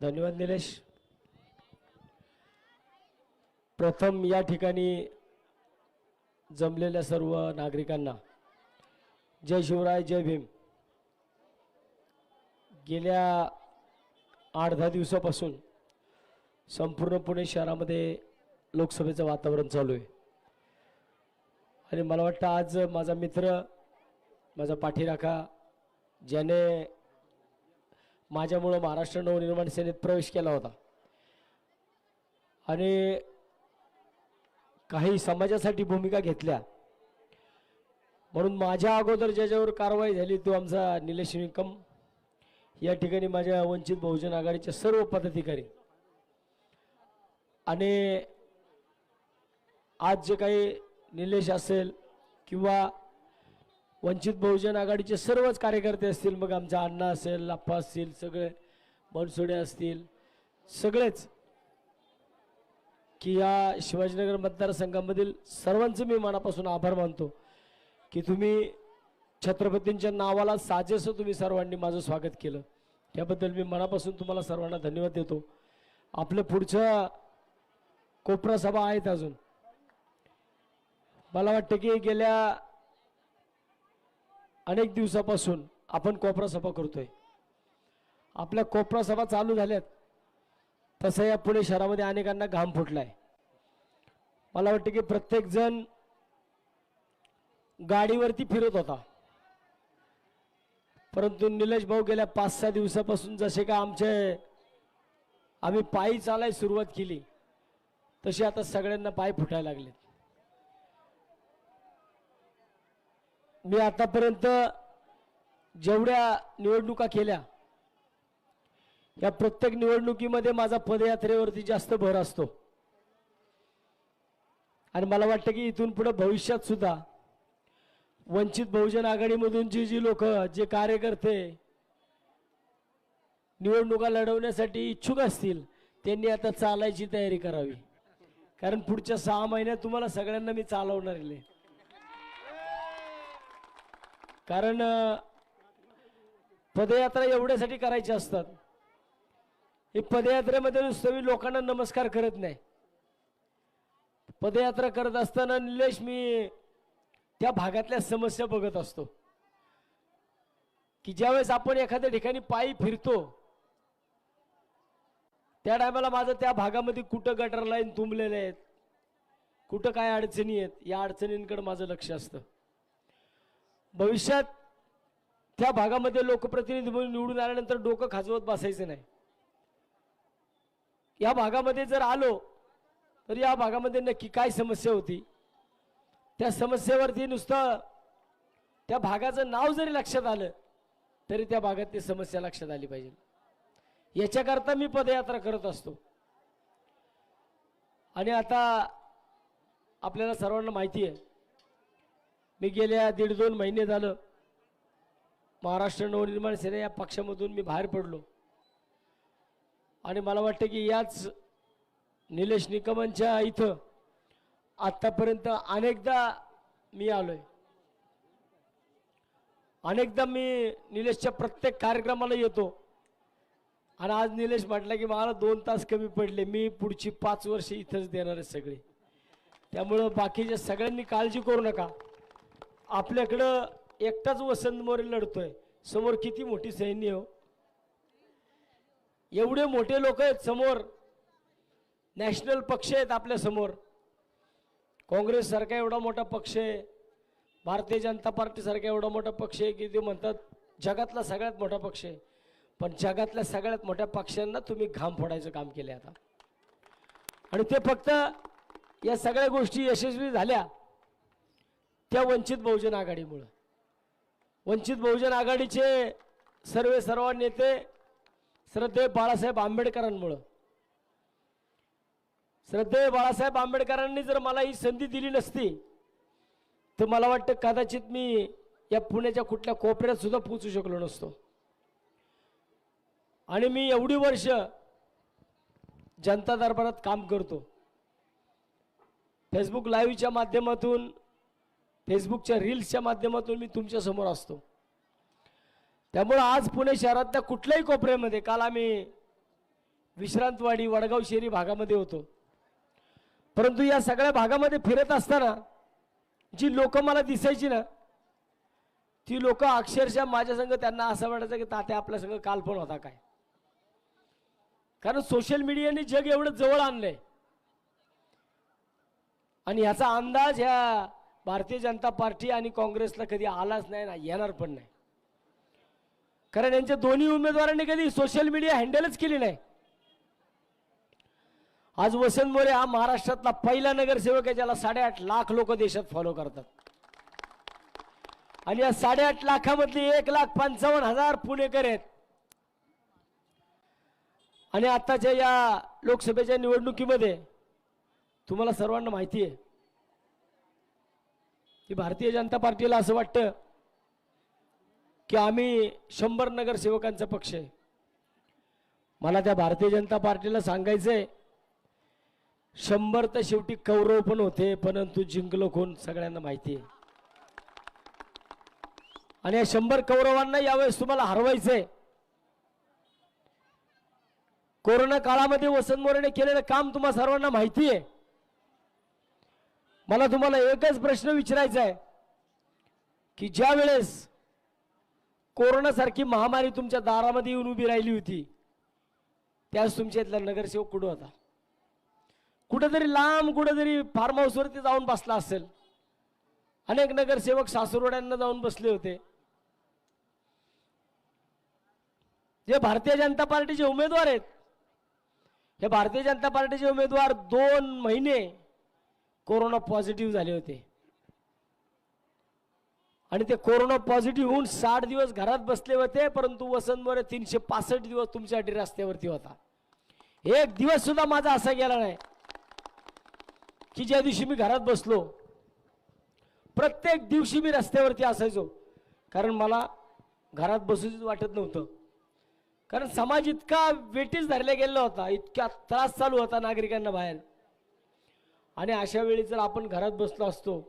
धन्यवाद निलेश. प्रथम या ठिकाणी जमलेल्या सर्व नागरिकांना जय शिवराय जय भीम. गेल्या आठ दहा दिवसापासून संपूर्ण पुणे शहरामध्ये लोकसभेचं वातावरण चालू आहे. आणि मला वाटतं आज माझा मित्र माझा पाठीराखा ज्याने माझ्यामुळं महाराष्ट्र नवनिर्माण सेनेत प्रवेश केला होता. आणि काही समाजासाठी भूमिका घेतल्या. म्हणून माझ्या अगोदर ज्याच्यावर कारवाई झाली तो आमचा निलेश निकम. या ठिकाणी माझ्या वंचित बहुजन आघाडीचे सर्व पदाधिकारी. आणि आज जे काही निलेश असेल किंवा वंचित बहुजन आघाडीचे सर्वच कार्यकर्ते असतील मग आमचा अण्णा असेल अप्पा असतील सगळे बनसोडे असतील सगळेच. की या शिवाजीनगर मतदारसंघामधील सर्वांचं मी मनापासून आभार मानतो की तुम्ही छत्रपतींच्या नावाला साजेसं तुम्ही सर्वांनी माझं स्वागत केलं. त्याबद्दल मी मनापासून तुम्हाला सर्वांना धन्यवाद देतो. आपलं पुढच्या कोपरा सभा आहेत अजून. मला वाटतं की गेल्या अनेक दिवसापासून आपण कोपरा सभा करतोय. आपल्या कोपरा सभा चालू झाल्यात. तसं या पुणे शहरामध्ये अनेकांना घाम फुटलाय. मला वाटतं की प्रत्येक जण गाडीवरती फिरत होता. परंतु निलेश भाऊ गेल्या पाच सहा दिवसापासून जसे का आमचे आम्ही पायी चालाय सुरुवात केली तशी आता सगळ्यांना पाय फुटायला लागलेत. मी आतापर्यंत जेवढ्या निवडणुका केल्या या प्रत्येक निवडणुकीमध्ये माझा पदयात्रेवरती जास्त भर असतो. आणि मला वाटतं की इथून पुढे भविष्यात सुद्धा वंचित बहुजन आघाडीमधून जी जी लोक जे कार्यकर्ते निवडणुका लढवण्यासाठी इच्छुक असतील त्यांनी आता चालायची तयारी करावी. कारण पुढच्या सहा महिन्यात तुम्हाला सगळ्यांना मी चालवणार आहे. कारण पदयात्रा एवढ्यासाठी करायची असतात. ही पदयात्रेमध्ये नुसतं मी लोकांना नमस्कार करत नाही. पदयात्रा करत असताना निलेश मी त्या भागातल्या समस्या बघत असतो. की ज्यावेळेस आपण एखाद्या ठिकाणी पायी फिरतो त्या टायमाला माझं त्या भागामध्ये कुठं गटर लाईन तुंबलेले आहेत कुठं काय अडचणी आहेत या अडचणींकडे माझं लक्ष असतं. भविष्यात त्या भागामध्ये लोकप्रतिनिधी म्हणून निवडून आल्यानंतर डोकं खाजवत बसायचं नाही. या भागामध्ये जर आलो तर या भागामध्ये नक्की काय समस्या होती? त्या समस्येवरती नुसतं त्या भागाचं नाव जरी लक्षात आलं तरी त्या भागात ती समस्या लक्षात आली पाहिजे. याच्याकरता मी पदयात्रा करत असतो. आणि आता आपल्याला सर्वांना माहिती आहे मी गेल्या दीड दोन महिने झालं. महाराष्ट्र नवनिर्माण सेना या पक्षामधून मी बाहेर पडलो. आणि मला वाटतं की याच निलेश निकमांच्या इथं आत्तापर्यंत अनेकदा मी आलोय. अनेकदा मी निलेशच्या प्रत्येक कार्यक्रमाला येतो. आणि आज निलेश म्हटलं की मला दोन तास कमी पडले. मी पुढची पाच वर्ष इथंच देणार आहे सगळे. त्यामुळं बाकीच्या सगळ्यांनी काळजी करू नका. आपल्याकडं एकटाच वसंत मोरे लढतोय. समोर किती मोठी सैन्य हो. एवढे मोठे लोक आहेत समोर. नॅशनल पक्ष आहेत आपल्यासमोर. एवढा मोठा पक्ष आहे. भारतीय जनता पार्टीसारखा एवढा मोठा पक्ष आहे की ते म्हणतात जगातला सगळ्यात मोठा पक्ष आहे. पण जगातल्या सगळ्यात मोठ्या पक्षांना तुम्ही घाम फोडायचं काम केलं आता. आणि ते फक्त या सगळ्या गोष्टी यशस्वी झाल्या. त्या वंचित बहुजन आघाडीमुळं. वंचित बहुजन आघाडीचे सर्वे सर्व नेते श्रद्धेय बाळासाहेब आंबेडकरांमुळं. श्रद्धेय बाळासाहेब आंबेडकरांनी जर मला ही संधी दिली नसती तर मला वाटतं कदाचित मी या पुण्याच्या कुठल्या कोपऱ्यात सुद्धा पोचू शकलो नसतो. आणि मी एवढी वर्ष जनता दरबारात काम करतो. फेसबुक लाईव्हच्या माध्यमातून फेसबुकच्या रील्सच्या माध्यमातून मी तुमच्यासमोर असतो. त्यामुळं आज पुणे शहरातल्या कुठल्याही कोपऱ्यामध्ये काल आम्ही विश्रांतवाडी वडगाव शेरी भागामध्ये होतो. परंतु या सगळ्या भागामध्ये फिरत असताना जी लोक मला दिसायची ना ती लोक अक्षरशः माझ्यासंग त्यांना असं वाटायचं की तात्या आपल्या संग काल पण होता काय? कारण सोशल मीडियाने जग एवढं जवळ आणलंय. आणि ह्याचा अंदाज ह्या भारतीय जनता पार्टी आणि काँग्रेसला कधी आलाच नाही ना येणार पण नाही. कारण यांच्या दोन्ही उमेदवारांनी कधी सोशल मीडिया हँडलच केली नाही. आज वसंत मोरे हा महाराष्ट्रातला पहिला नगरसेवक आहे ज्याला साडेआठ लाख लोक देशात फॉलो करतात. आणि या साडेआठ लाखामधली एक लाख पंचावन्न हजार पुणेकर आहेत. आणि आताच्या या लोकसभेच्या निवडणुकीमध्ये तुम्हाला सर्वांना माहिती आहे की भारतीय जनता पार्टीला असं वाटतं की आम्ही शंभर नगरसेवकांचा पक्ष आहे. मला त्या भारतीय जनता पार्टीला सांगायचंय शंभर तर शेवटी कौरव पण होते परंतु जिंकलो कोण सगळ्यांना माहिती आहे. आणि या शंभर कौरवांना यावेळेस तुम्हाला हरवायचंय. कोरोना काळामध्ये वसंत मोरेने केलेलं काम तुम्हाला सर्वांना माहिती आहे. मला तुम्हाला एकच प्रश्न विचारायचा आहे की ज्या वेळेस कोरोनासारखी महामारी तुमच्या दारामध्ये येऊन उभी राहिली होती त्यावेळेस तुमच्या इथला नगरसेवक कुठं होता? कुठंतरी लांब कुठंतरी फार्म हाऊसवरती जाऊन बसला असेल. अनेक नगरसेवक सासुरवाड्यांना जाऊन बसले होते. जे भारतीय जनता पार्टीचे उमेदवार आहेत. हे भारतीय जनता पार्टीचे उमेदवार दोन महिने कोरोना पॉझिटिव्ह झाले होते. आणि ते कोरोना पॉझिटिव्ह होऊन साठ दिवस घरात बसले होते परंतु वसंत मोरे तीनशे पासष्ट दिवस तुमच्यासाठी रस्त्यावरती होता. एक दिवस सुद्धा माझा असा गेला नाही की ज्या दिवशी मी घरात बसलो प्रत्येक दिवशी मी रस्त्यावरती असायचो. कारण मला घरात बसूच वाटत नव्हतं. कारण समाज इतका वेटीस धरला गेला होता इतका त्रास चालू होता नागरिकांना बाहेर. आणि अशा वेळी जर आपण घरात बसलो असतो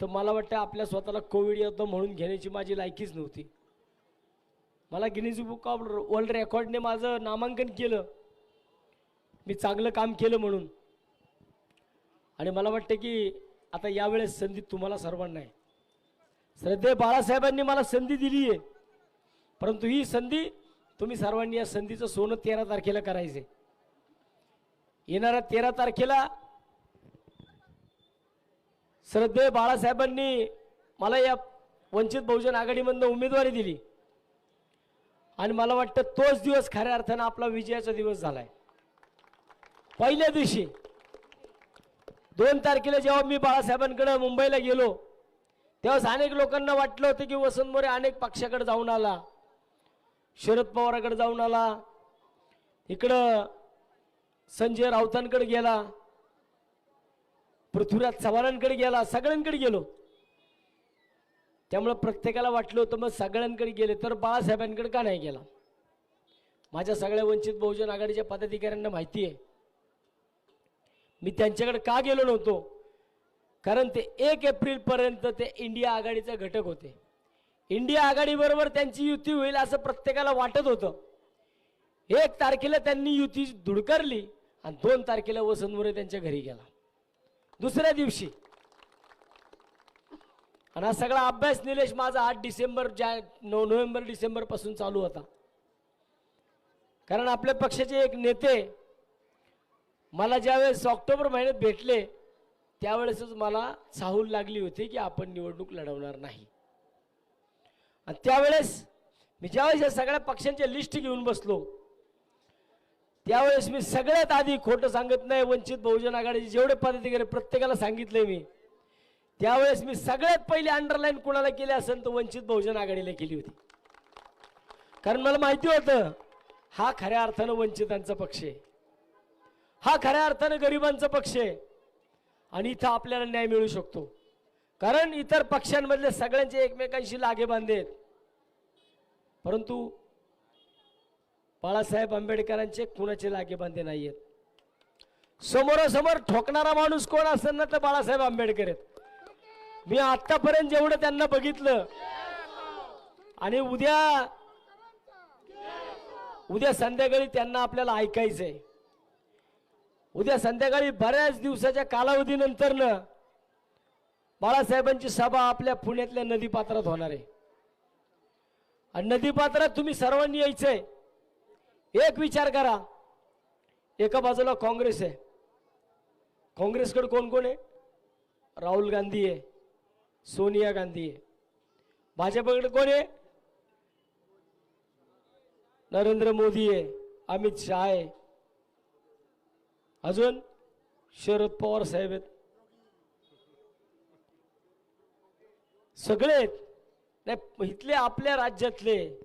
तर मला वाटतं आपल्या स्वतःला कोविड येतो म्हणून घेण्याची माझी लायकीच नव्हती. मला गिनीज बुक ऑफ वर्ल्ड रेकॉर्डने माझं नामांकन केलं. मी चांगलं काम केलं म्हणून. आणि मला वाटतं की आता यावेळेस संधी तुम्हाला सर्वांना आहे. श्रद्धे बाळासाहेबांनी मला संधी दिली आहे परंतु ही संधी तुम्ही सर्वांनी या संधीचं सोनं तेरा तारखेला करायचे येणाऱ्या तेरा तारखेला श्रद्धे बाळासाहेबांनी मला या वंचित बहुजन आघाडीमधनं उमेदवारी दिली. आणि मला वाटतं तोच दिवस खऱ्या अर्थानं आपला विजयाचा दिवस झालाय. पहिल्या दिवशी दोन तारखेला जेव्हा मी बाळासाहेबांकडे मुंबईला गेलो तेव्हाच अनेक लोकांना वाटलं होतं की वसंत मोरे अनेक पक्षाकडे जाऊन आला. शरद पवाराकडे जाऊन आला. इकडं संजय राऊतांकडे गेला. पृथ्वीराज चव्हाणांकडे गेला सगळ्यांकडे गेलो. त्यामुळं प्रत्येकाला वाटलं होतं मग सगळ्यांकडे गेले तर बाळासाहेबांकडे का नाही गेला? माझ्या सगळ्या वंचित बहुजन आघाडीच्या पदाधिकाऱ्यांना माहिती आहे मी त्यांच्याकडे का गेलो नव्हतो? कारण ते एक एप्रिलपर्यंत ते इंडिया आघाडीचे घटक होते. इंडिया आघाडीबरोबर त्यांची युती होईल असं प्रत्येकाला वाटत होतं. एक तारखेला त्यांनी युती धुडकारली आणि दोन तारखेला वसंत मोरे त्यांच्या घरी गेला. दुसऱ्या दिवशी. आणि हा सगळा अभ्यास निलेश माझा आठ डिसेंबर जा नो नोव्हेंबर डिसेंबरपासून चालू होता. कारण आपल्या पक्षाचे एक नेते मला ज्यावेळेस ऑक्टोबर महिन्यात भेटले त्यावेळेसच मला चाहूल लागली होती की आपण निवडणूक लढवणार नाही. आणि त्यावेळेस मी ज्यावेळेस या सगळ्या पक्षांच्या लिस्ट घेऊन बसलो त्यावेळेस मी सगळ्यात आधी खोटं सांगत नाही वंचित बहुजन आघाडीचे जेवढे पदाधिकारी प्रत्येकाला सांगितलंय मी. त्यावेळेस मी सगळ्यात पहिले अंडरलाईन कुणाला केली असेल तर वंचित बहुजन आघाडीला केली होती. कारण मला माहिती होतं हा खऱ्या अर्थानं वंचितांचा पक्ष आहे. हा खऱ्या अर्थानं गरिबांचा पक्ष आहे. आणि इथं आपल्याला न्याय मिळू शकतो. कारण इतर पक्षांमधले सगळ्यांचे एकमेकांशी लागे बांधेत परंतु बाळासाहेब आंबेडकरांचे कुणाचे लागेबांधे नाहीयेत? नाही आहेत समोरासमोर ठोकणारा माणूस कोण असेल ना तर बाळासाहेब आंबेडकर आहेत. मी आतापर्यंत जेवढं त्यांना बघितलं आणि उद्या उद्या संध्याकाळी त्यांना आपल्याला ऐकायचंय. उद्या संध्याकाळी बऱ्याच दिवसाच्या कालावधीनंतरनं बाळासाहेबांची सभा आपल्या पुण्यातल्या नदीपात्रात होणार आहे. आणि नदीपात्रात तुम्ही सर्वांनी यायचंय. एक विचार करा. एका बाजूला काँग्रेस आहे. काँग्रेसकडे कोण कोण आहे? राहुल गांधी आहे. सोनिया गांधी आहे. भाजपकडे कोण आहे? नरेंद्र मोदी आहे. अमित शहा आहे. अजून शरद पवार साहेब आहेत. सगळे आहेत. नाही इथले आपल्या राज्यातले.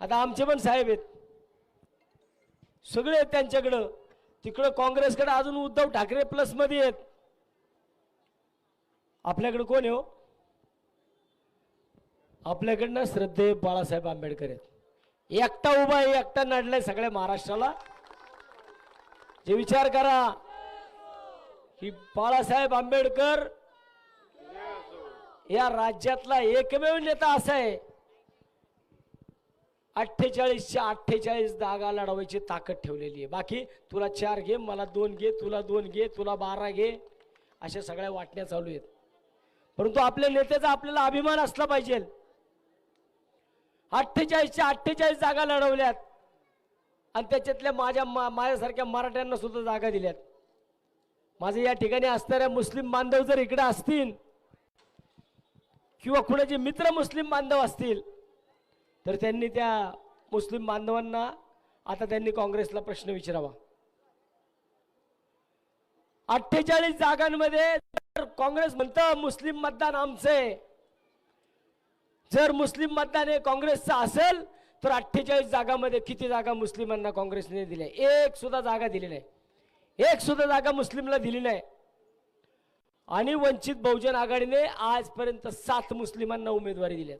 आता आमचे पण साहेब आहेत. सगळे आहेत त्यांच्याकडं. तिकडं काँग्रेसकडे अजून उद्धव ठाकरे प्लसमध्ये आहेत. आपल्याकडे कोण हो? आपल्याकडनं श्रद्धे बाळासाहेब आंबेडकर आहेत. एकटा उभा आहे एकटा नडलाय सगळ्या महाराष्ट्राला. जे विचार करा की बाळासाहेब आंबेडकर या राज्यातला एकमेव नेता असा आहे. अठ्ठेचाळीसच्या अठ्ठेचाळीस जागा लढवायची ताकद ठेवलेली आहे. बाकी तुला चार घे मला दोन घे तुला दोन घे तुला बारा घे अशा सगळ्या वाटण्या चालू आहेत. परंतु आपल्या नेत्याचा आपल्याला अभिमान असला पाहिजे. अठ्ठेचाळीसच्या अठ्ठेचाळीस जागा लढवल्यात. आणि त्याच्यातल्या माझ्या मा- माझ्यासारख्या मराठ्यांना सुद्धा जागा दिल्यात. माझे या ठिकाणी असणाऱ्या मुस्लिम बांधव जर इकडे असतील किंवा कुणाचे मित्र मुस्लिम बांधव असतील तर त्यांनी त्या मुस्लिम बांधवांना आता त्यांनी काँग्रेसला प्रश्न विचारावा. अठ्ठेचाळीस जागांमध्ये जर काँग्रेस म्हणतं मुस्लिम मतदान आमचं जर मुस्लिम मतदान हे काँग्रेसचं असेल तर अठ्ठेचाळीस जागामध्ये किती जागा मुस्लिमांना काँग्रेसने दिल्या? एक सुद्धा जागा दिली नाही. एक सुद्धा जागा मुस्लिमला दिली नाही. आणि वंचित बहुजन आघाडीने आजपर्यंत सात मुस्लिमांना उमेदवारी दिल्यात.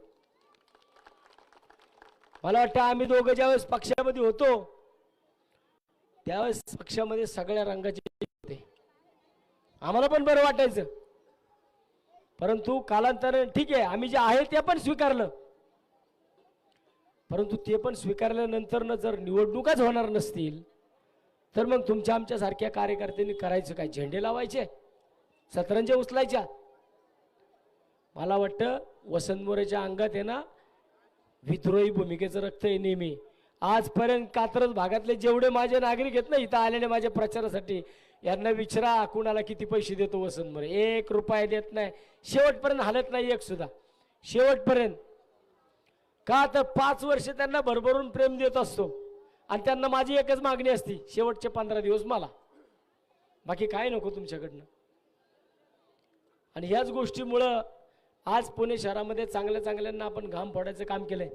मला वाटतं आम्ही दोघं ज्यावेळेस पक्षामध्ये होतो त्यावेळेस पक्षामध्ये सगळ्या रंगाचे होते. आम्हाला पण बरं वाटायचं. परंतु कालांतराने ठीक आहे आम्ही जे आहे ते पण स्वीकारलं. परंतु ते पण स्वीकारल्यानंतरनं जर निवडणुकाच होणार नसतील तर मग तुमच्या आमच्यासारख्या कार्यकर्त्यांनी करायचं काय? झेंडे लावायचे? सतरंजे उचलायच्या? मला वाटतं वसंत मोरेच्या अंगात आहे ना विद्रोही भूमिकेचं रक्त आहे नेहमी. आजपर्यंत कात्रज भागातले जेवढे माझे नागरिक आहेत ना इथं आलेले माझ्या प्रचारासाठी यांना विचारा कुणाला किती पैसे देतो वसंत मोरे. एक रुपया देत नाही. शेवटपर्यंत हालत नाही एक सुद्धा. शेवटपर्यंत. का तर पाच वर्ष त्यांना भरभरून प्रेम देत असतो. आणि त्यांना माझी एकच मागणी असती शेवटचे पंधरा दिवस मला. बाकी काय नको तुमच्याकडनं. आणि ह्याच गोष्टीमुळं आज पुणे शहरामध्ये चांगल्या चांगल्यांना आपण घाम फोडायचं काम केलंय.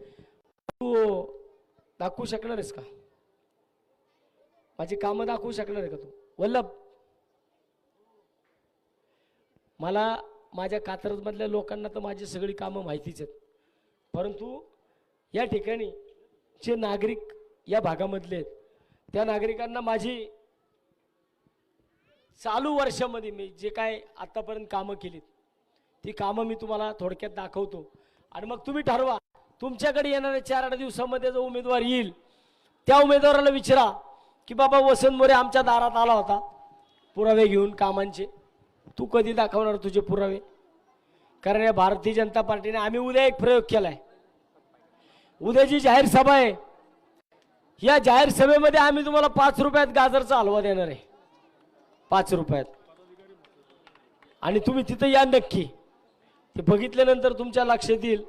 तू दाखवू शकणार आहेस का? माझी कामं दाखवू शकणार आहे का तू? वल्लभ! मला माझ्या कात्रजमधल्या लोकांना तर माझी सगळी कामं माहितीच आहेत. परंतु या ठिकाणी जे नागरिक या भागामधले आहेत त्या नागरिकांना माझी चालू वर्षामध्ये मी जे काय आतापर्यंत कामं केलीत ती कामं मी तुम्हाला थोडक्यात दाखवतो. आणि मग तुम्ही ठरवा तुमच्याकडे येणाऱ्या चार आठ दिवसामध्ये जो उमेदवार येईल त्या उमेदवाराला विचारा की बाबा वसंत मोरे आमच्या दारात आला होता पुरावे घेऊन कामांचे. तू कधी दाखवणार तुझे पुरावे? कारण या भारतीय जनता पार्टीने आम्ही उद्या एक प्रयोग केलाय. उद्या जी जाहीर सभा आहे या जाहीर सभेमध्ये आम्ही तुम्हाला पाच रुपयात गाजरचा हलवा देणार आहे. पाच रुपयात. आणि तुम्ही तिथं या नक्की. ते बघितल्यानंतर तुमच्या लक्षात येईल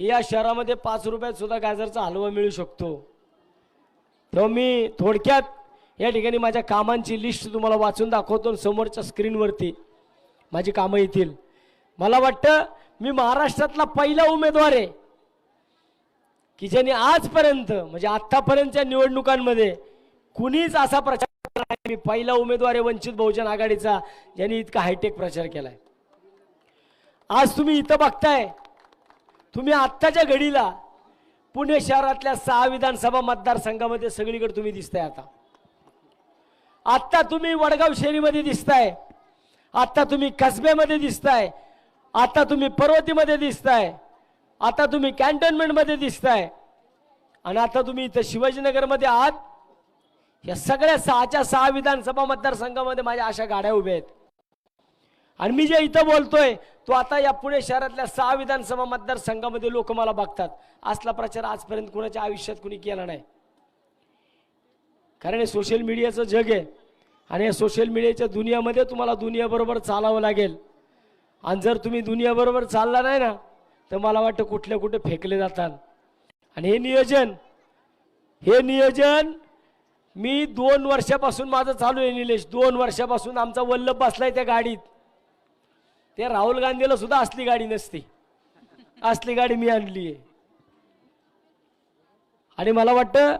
की या शहरामध्ये पाच रुपयात सुद्धा गाजरचा हलवा मिळू शकतो. तेव्हा मी थोडक्यात या ठिकाणी माझ्या कामांची लिस्ट तुम्हाला वाचून दाखवतो समोरच्या स्क्रीनवरती माझी कामं येतील. मला वाटतं मी महाराष्ट्रातला पहिला उमेदवार आहे की ज्यांनी आजपर्यंत म्हणजे आत्तापर्यंतच्या निवडणुकांमध्ये कुणीच असा प्रचार मी पहिला उमेदवार आहे वंचित बहुजन आघाडीचा ज्यांनी इतका हायटेक प्रचार केला आहे आज तुम्ही इथं बघताय. तुम्ही आत्ताच्या घडीला पुणे शहरातल्या सहा विधानसभा मतदारसंघामध्ये सगळीकडे तुम्ही दिसताय आता. आत्ता तुम्ही वडगाव शहरीमध्ये दिसताय. आत्ता तुम्ही कसब्यामध्ये दिसताय. आता तुम्ही पर्वतीमध्ये दिसताय. आता तुम्ही कॅन्टोन्मेंटमध्ये दिसताय. आणि आता तुम्ही इथं शिवाजीनगरमध्ये आहात. या सगळ्या सहाच्या सहा विधानसभा मतदारसंघामध्ये माझ्या अशा गाड्या उभ्या आहेत. आणि मी जे इथं बोलतोय तो आता या पुणे शहरातल्या सहा विधानसभा मतदारसंघामध्ये लोक मला बघतात. असला प्रचार आजपर्यंत कुणाच्या आयुष्यात कुणी केला नाही. कारण हे सोशल मीडियाचं जग आहे. आणि या सोशल मीडियाच्या दुनियामध्ये तुम्हाला दुनियाबरोबर चालावं लागेल. आणि जर तुम्ही दुनियाबरोबर चालला नाही ना तर मला वाटतं कुठल्या कुठे फेकले जातात. आणि हे नियोजन हे नियोजन मी दोन वर्षापासून माझं चालू आहे निलेश. दोन वर्षापासून आमचा वल्लभ बसलाय त्या गाडीत. ते राहुल गांधीला सुद्धा असली गाडी नसती. असली गाडी मी आणली आहे आणि मला वाटतं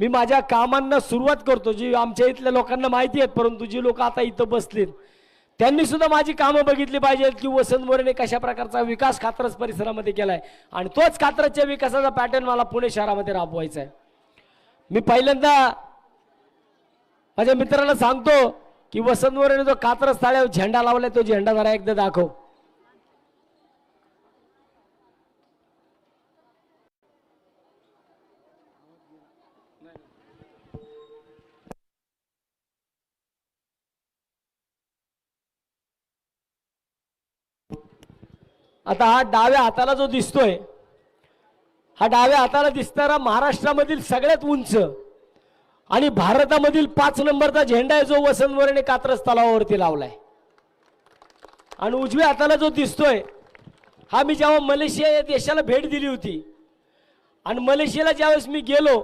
मी माझ्या कामांना सुरुवात करतो जी आमच्या इथल्या लोकांना माहिती आहेत परंतु जी लोक आता इथं बसलीत त्यांनी सुद्धा माझी कामं बघितली पाहिजेत की वसंत मोरेने कशा प्रकारचा विकास कात्रज परिसरामध्ये केलाय. आणि तोच कात्रजच्या विकासाचा पॅटर्न मला पुणे शहरामध्ये राबवायचा आहे मी पहिल्यांदा माझ्या मित्राला सांगतो की वसंतवरेने जो कात्रज झेंडा लावलाय तो झेंडा जरा एकदा दाखव. आता हा डाव्या हाताला जो दिसतोय हा डाव्या हाताला दिसणारा महाराष्ट्रामधील सगळ्यात उंच आणि भारतामधील पाच नंबरचा झेंडा आहे जो वसंत मोरेने कात्रज तलावावरती लावलाय. आणि उजव्या हाताला जो दिसतोय हा मी जेव्हा मलेशिया या देशाला भेट दिली होती आणि मलेशियाला ज्यावेळेस मी गेलो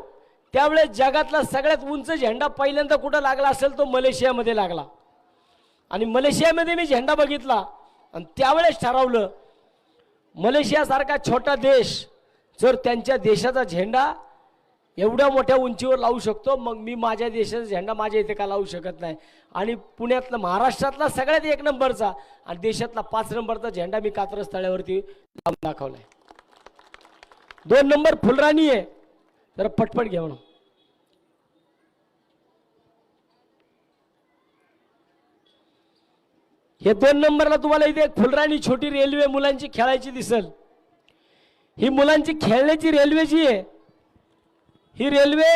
त्यावेळेस जगातला सगळ्यात उंच झेंडा पहिल्यांदा कुठं लागला असेल तो मलेशियामध्ये लागला. आणि मलेशियामध्ये मी झेंडा बघितला आणि त्यावेळेस ठरवलं मलेशियासारखा छोटा देश जर त्यांच्या देशाचा झेंडा एवढ्या मोठ्या उंचीवर लावू शकतो मग मी माझ्या देशाचा झेंडा माझ्या इथे का लावू शकत नाही? आणि पुण्यातला महाराष्ट्रातला सगळ्यात एक नंबरचा आणि देशातला पाच नंबरचा झेंडा मी कात्रज तळ्यावरती लावून दाखवलाय. दोन नंबर फुलराणी आहे. जरा पटपट घ्या म्हणून. हे दोन नंबरला तुम्हाला इथे एक फुलराणी छोटी रेल्वे मुलांची खेळायची दिसल. ही मुलांची खेळण्याची रेल्वे जी आहे ही रेल्वे